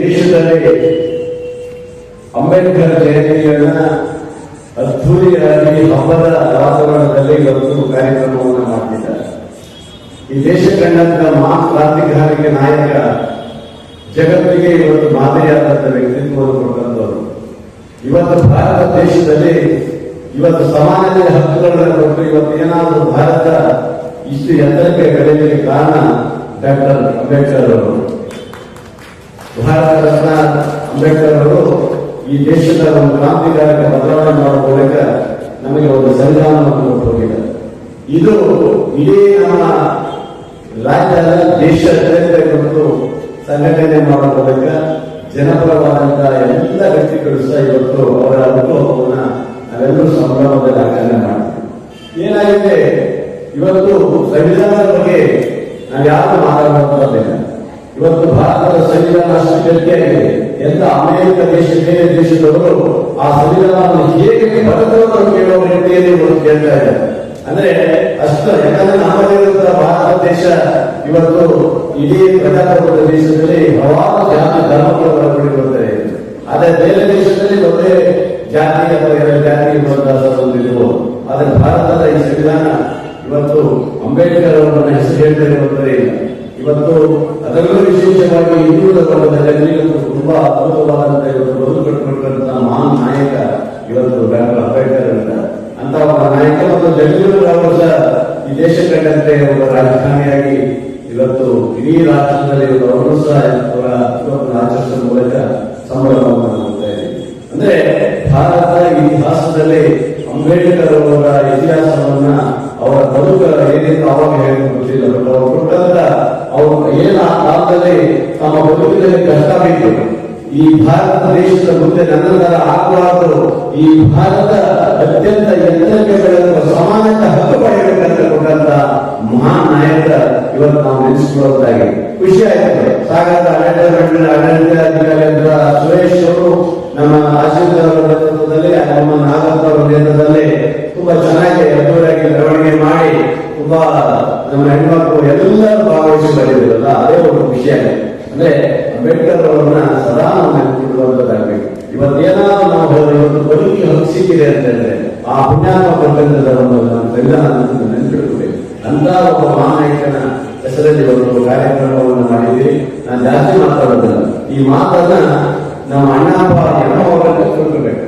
ದೇಶದಲ್ಲಿ ಅಂಬೇಡ್ಕರ್ ಜಯಂತಿಯನ್ನ ಅದ್ಧೂರಿಯಾಗಿ ಹಬ್ಬದ ವಾತಾವರಣದಲ್ಲಿ ಇವತ್ತು ಕಾರ್ಯಕ್ರಮವನ್ನು ಮಾಡ್ತಿದ್ದಾರೆ. ಈ ದೇಶ ಕಂಡಂತ ಮಹಾನ್ ನಾಯಕ ಜಗತ್ತಿಗೆ ಇವತ್ತು ಮಾದರಿಯಾದಂತ ವ್ಯಕ್ತಿತ್ವವನ್ನು ಕೊಟ್ಟಂತವರು ಇವತ್ತು ಭಾರತ ದೇಶದಲ್ಲಿ ಇವತ್ತು ಸಮಾನತೆಯ ಹಕ್ಕುಗಳನ್ನು ಕೊಟ್ಟು ಇವತ್ತು ಏನಾದರೂ ಭಾರತ ಇಷ್ಟು ಎತ್ತರಕ್ಕೆ ಬೆಳೆಯಲಿಕ್ಕೆ ಕಾರಣ ಡಾಕ್ಟರ್ ಅಂಬೇಡ್ಕರ್ ಅವರು ಭಾರತ ರತ್ನ ಅಂಬೇಡ್ಕರ್ ಅವರು ಈ ದೇಶದ ಒಂದು ಕ್ರಾಂತಿಕಾರಕ ಬದಲಾವಣೆ ಮಾಡುವ ಮೂಲಕ ನಮಗೆ ಒಂದು ಸಂವಿಧಾನವನ್ನು ಕೊಟ್ಟು ಇದು ಇಡೀ ನಮ್ಮ ರಾಜ್ಯದ ದೇಶಾದ್ಯಂತ ಇವತ್ತು ಸಂಘಟನೆ ಮಾಡುವ ಮೂಲಕ ಜನಪರವಾದಂತಹ ಎಲ್ಲ ವ್ಯಕ್ತಿಗಳು ಸಹ ಇವತ್ತು ಅವರ ಅನುಭವವನ್ನು ನಾವೆಲ್ಲರೂ ಸಂಭ್ರಮದಲ್ಲಿ ಆಚರಣೆ ಮಾಡ್ತೀವಿ. ಏನಾಗಿದೆ? ಇವತ್ತು ಸಂವಿಧಾನದ ಬಗ್ಗೆ ನಾವು ಯಾರು ಮಾತಾಡುವಂತದ್ದಿಲ್ಲ ಇವತ್ತು ಭಾರತದ ಸಂವಿಧಾನ ಅಷ್ಟು ಗಟ್ಟಿಯಾಗಿದೆ ಎಲ್ಲ ಅಮೆರಿಕ ದೇಶ, ಬೇರೆ ದೇಶದವರು ಆ ಸಂವಿಧಾನವನ್ನು ಹೇಗೆ ಬರೆದವರು ಕೇಳುವ ರೀತಿಯಲ್ಲಿ ಇವರು ಕೇಳ್ತಾ ಇದ್ದಾರೆ. ಅಂದ್ರೆ ಅಷ್ಟು ಯಾಕಂದ್ರೆ ನಮ್ಮಲ್ಲಿರುವಂತಹ ಭಾರತ ದೇಶ ಇವತ್ತು ಇಡೀ ಪ್ರಜಾಪ್ರಭುತ್ವ ದೇಶದಲ್ಲಿ ಹಲವಾರು ಜಾತಿ ಧರ್ಮಗಳು ಒಳಗೊಂಡಿರುತ್ತದೆ ಆದ್ರೆ ಬೇರೆ ದೇಶದಲ್ಲಿ ಒಂದೇ ಜಾತಿ ಅಥವಾ ಎರಡು ಜಾತಿ ಇರುವಂತಹ ತುಂಬಾ ಅದ್ಭುತವಾದಂತಹ ಇವತ್ತು ಬದುಕು ಕಟ್ಟಿಕೊಟ್ಟಂತಹ ಮಹಾನ್ ನಾಯಕ ಇವತ್ತು ಡಾಕ್ಟರ್ ಅಂಬೇಡ್ಕರ್ ಅಂತ. ಅಂತ ಒಬ್ಬ ನಾಯಕ ಮತ್ತು ಜಗಜೀವನ್ ಅವರು ಸಹ ಈ ದೇಶ ಕಂಡಂತೆ ಒಬ್ಬ ರಾಜಕಾರಣಿಯಾಗಿ ಇವತ್ತು ಇಡೀ ರಾಷ್ಟ್ರದಲ್ಲಿ ಅವರು ಸಹ ಇವತ್ತು ಆಚರಿಸುವ ಮೂಲಕ ಸಂಭ್ರಮವನ್ನು ಅಂದ್ರೆ ಭಾರತ ಇತಿಹಾಸದಲ್ಲಿ ಅಂಬೇಡ್ಕರ್ ಅವರ ಇತಿಹಾಸವನ್ನ ಅವರ ಬದುಕ ಏನಿತ್ತು ಅವಾಗ ಹೇಳಿಲ್ಲ ಬಟ್ ಅವರು ಕೊಟ್ಟಂತ ಅವರು ಏನ ಆ ಕಾಲದಲ್ಲಿ ತಮ್ಮ ಬದುಕಿನಲ್ಲಿ ಕಷ್ಟ ಬಿಟ್ಟು ಈ ಭಾರತ ದೇಶದ ಮುಂದೆ ನನ್ನದರ ಆಗಬಾರದು ಈ ಭಾರತ ಅತ್ಯಂತ ಎತ್ತರಕ್ಕೆ ಸಮಾನತೆ ಹಕ್ಕು ಪಡೆಯಬೇಕಂತ ಕೊಟ್ಟಂತ ಮಹಾನ್ ನಾಯಕ ಇವತ್ತು ನಾವು ನೆನೆಸಿಕೊಳ್ಳೋದಾಗಿ ಖುಷಿ ಆಯ್ತದೆ. ಸಾಗರದ ಆಡಳಿತ ಆಡಳಿತಾಧಿಕಾರಿ ಸುರೇಶ್ ಅವರು ನಮ್ಮ ಆಶೀರ್ವಾದ ಅವರ ನೇತೃತ್ವದಲ್ಲಿ ನಮ್ಮ ನಾಗಪ್ಪ ಅವರ ನೇತೃತ್ವದಲ್ಲಿ ತುಂಬಾ ಚೆನ್ನಾಗಿ ಅದ್ದೂರಿಯಾಗಿ ಮೆರವಣಿಗೆ ಮಾಡಿ ತುಂಬಾ ನಮ್ಮ ಹೆಣ್ಮಕ್ಳು ಎಲ್ಲರೂ ಭಾಗವಹಿಸಿ ಬಂದಿದ್ರಲ್ಲ, ಅದೇ ಒಂದು ವಿಷಯ ಅಂದ್ರೆ ಅಂಬೇಡ್ಕರ್ ಅವರನ್ನ ಸಿಕ್ಕಿದೆ ಅಂತ ಹೇಳಿದ್ರೆ ಆ ಪುಣ್ಯಾತ್ಮ ಪ್ರಪಂಚದ ನಾನು ನೆನಪಿಟ್ಟುಕೊಂಡೆ ಅಂತ ಒಬ್ಬ ಮಹಾನಾಯಕನ ಹೆಸರಲ್ಲಿ ಒಂದು ಕಾರ್ಯಕ್ರಮವನ್ನು ಮಾಡಿದ್ವಿ ನಾನು ಜಾಸ್ತಿ ಮಾತಾಡೋದಿಲ್ಲ. ಈ ಮಾತನ್ನ ನಮ್ಮ ಅಣ್ಣಪ್ಪ ಎಮ್ಮವರನ್ನ ತಿಳ್ಕೊಬೇಕು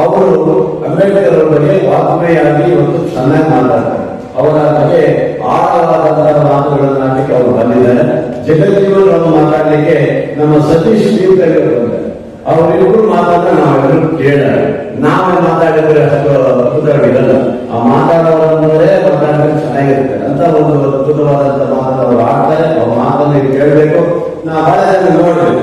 ಅವರು ಅಂಬೇಡ್ಕರ್ ಅವರ ಬಗ್ಗೆ ವಾಗ್ಮಯಾಗಿ ಇವತ್ತು ಚೆನ್ನಾಗಿ ಮಾತಾಡ್ತಾರೆ. ಅವರ ಬಗ್ಗೆ ಆಳವಾದಂತಹ ಮಾತುಗಳನ್ನು ಹಾಕಲಿಕ್ಕೆ ಅವರು ಬಂದಿದ್ದಾರೆ. ಜಗಜ್ಜೀವನ್ ಅವರು ಮಾತಾಡಲಿಕ್ಕೆ ನಮ್ಮ ಸತೀಶ್ ತೀರ್ಥರು ಬಂದಿದ್ದಾರೆ. ಅವರಿಬ್ಬರು ಮಾತನ್ನ ನಾವೆಲ್ಲರೂ ಕೇಳ ನಾವೇ ಮಾತಾಡಿದ್ರೆ ಅಷ್ಟು ಅದ್ಭುತವಾಗಿರಲ್ಲ. ಆ ಮಾತಾಡೋರಂದ್ರೆ ಮಾತಾಡಿದ್ರೆ ಚೆನ್ನಾಗಿರುತ್ತೆ. ಅಂತ ಒಂದು ಅದ್ಭುತವಾದಂತ ಮಾತನ್ನು ಅವರು ಆಡ್ತಾರೆ. ಅವ್ರ ಮಾತನ್ನ ಕೇಳಬೇಕು. ನಾ ಬಹಳ ಜನ ನೋಡಿದ್ವಿ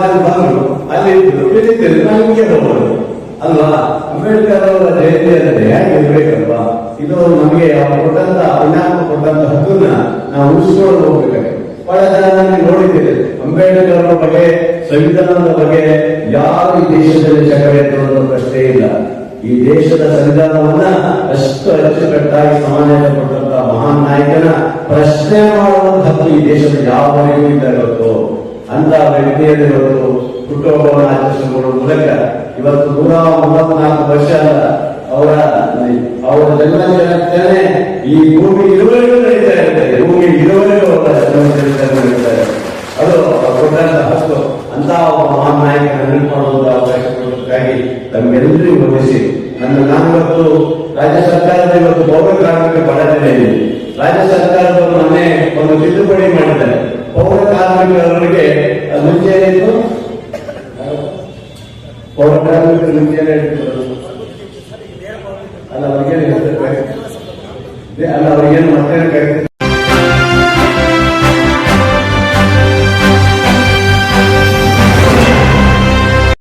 ಜನ ಬಂದ್ರು. ಅಲ್ಲಿ ಇಳಿತಿದ್ರು ನಾವು ಹಿಂಗೆ ಹೋಗ್ಬೋದು ಅಲ್ವಾ? ಅಂಬೇಡ್ಕರ್ ಅವರ ಜಯಂತಿ ಅಂದ್ರೆ ಹೇಗೆ ಇರ್ಬೇಕಲ್ವಾ? ಇದು ನಮಗೆ ಅವ್ರು ಕೊಟ್ಟಂತ ಅಭಿನಾಮ ಕೊಟ್ಟಂತ ಹಕ್ಕನ್ನ ನಾವು ಉಳಿಸ್ಕೊಂಡು ಹೋಗ್ಬೇಕಾಗಿದೆ ಬಹಳ ಜನ ಅಂಬೇಡ್ಕರ್ ಅವರ ಬಗ್ಗೆ, ಸಂವಿಧಾನದ ಬಗ್ಗೆ ಯಾರು ಈ ದೇಶದಲ್ಲಿ ಚಕ್ರವರ್ತಿ ಅನ್ನೋ ಪ್ರಶ್ನೆ ಇಲ್ಲ. ಈ ದೇಶದ ಸಂವಿಧಾನವನ್ನ ಅಷ್ಟು ಅಚ್ಚುಕಟ್ಟಾಗಿ ಸಮಾಜಕ್ಕೆ ಕೊಟ್ಟಂತ ಮಹಾನ್ ನಾಯಕನ ಪ್ರಶ್ನೆ ಮಾಡುವಂತ ಹಕ್ಕು ಈ ದೇಶದ ಯಾವ ಇಲ್ಲ ಇವತ್ತು. ಅಂತ ವ್ಯಕ್ತಿಯಲ್ಲಿ ಇವತ್ತು ಹುಟ್ಟುಹಬ್ಬವನ್ನು ಆಚರಿಸಿಕೊಳ್ಳುವ ಮೂಲಕ ಇವತ್ತು ನೂರ ಮೂವತ್ನಾಲ್ಕು ವರ್ಷ ಅವರ ಅವರ ಜನ್ಮಾಚರಣೆ ಈ ಭೂಮಿ ಇರುವರೆಗೂ ನಡೀತಾ ಇರ್ತದೆ ಭೂಮಿ ಇರುವರೆಗೂ ಅವರ ಜನ್ಮಾಚರಣೆ ನಡೀತಾ ಇದೆ ಅದು ಕೊಟ್ಟಂತ ಹಕ್ಕು ಅಂತ ಒಬ್ಬ ಮಹಾನ್ ನಾಯಕನ ನೆನಪು ಮಾಡುವಂತ ಅವಕಾಶ ಕೊಡೋದಕ್ಕಾಗಿ ತಮ್ಮೆಲ್ಲರಿಗೂ ವಂದಿಸಿ ನನ್ನ ನಾನು ಇವತ್ತು ರಾಜ್ಯ ಸರ್ಕಾರದ ಇವತ್ತು ಪೌರ ಕಾರ್ಮಿಕ ಬಡತನ ಇದೆ. ರಾಜ್ಯ ಸರ್ಕಾರದವರು ಮೊನ್ನೆ ಒಂದು ತಿದ್ದುಪಡಿ ಮಾಡಿದ್ದಾರೆ. ಪೌರ ಕಾರ್ಮಿಕರವರಿಗೆ ಅದು ಮುಂಚೆ ಏನಿತ್ತು? ಪೌರ ಕಾರ್ಮಿಕರು ಮುಂಚೆ ಏನಿತ್ತು? ಅಲ್ಲ, ಅವ್ರಿಗೇನು? ಅಲ್ಲ, ಅವ್ರಿಗೇನು ಮತ್ತೆ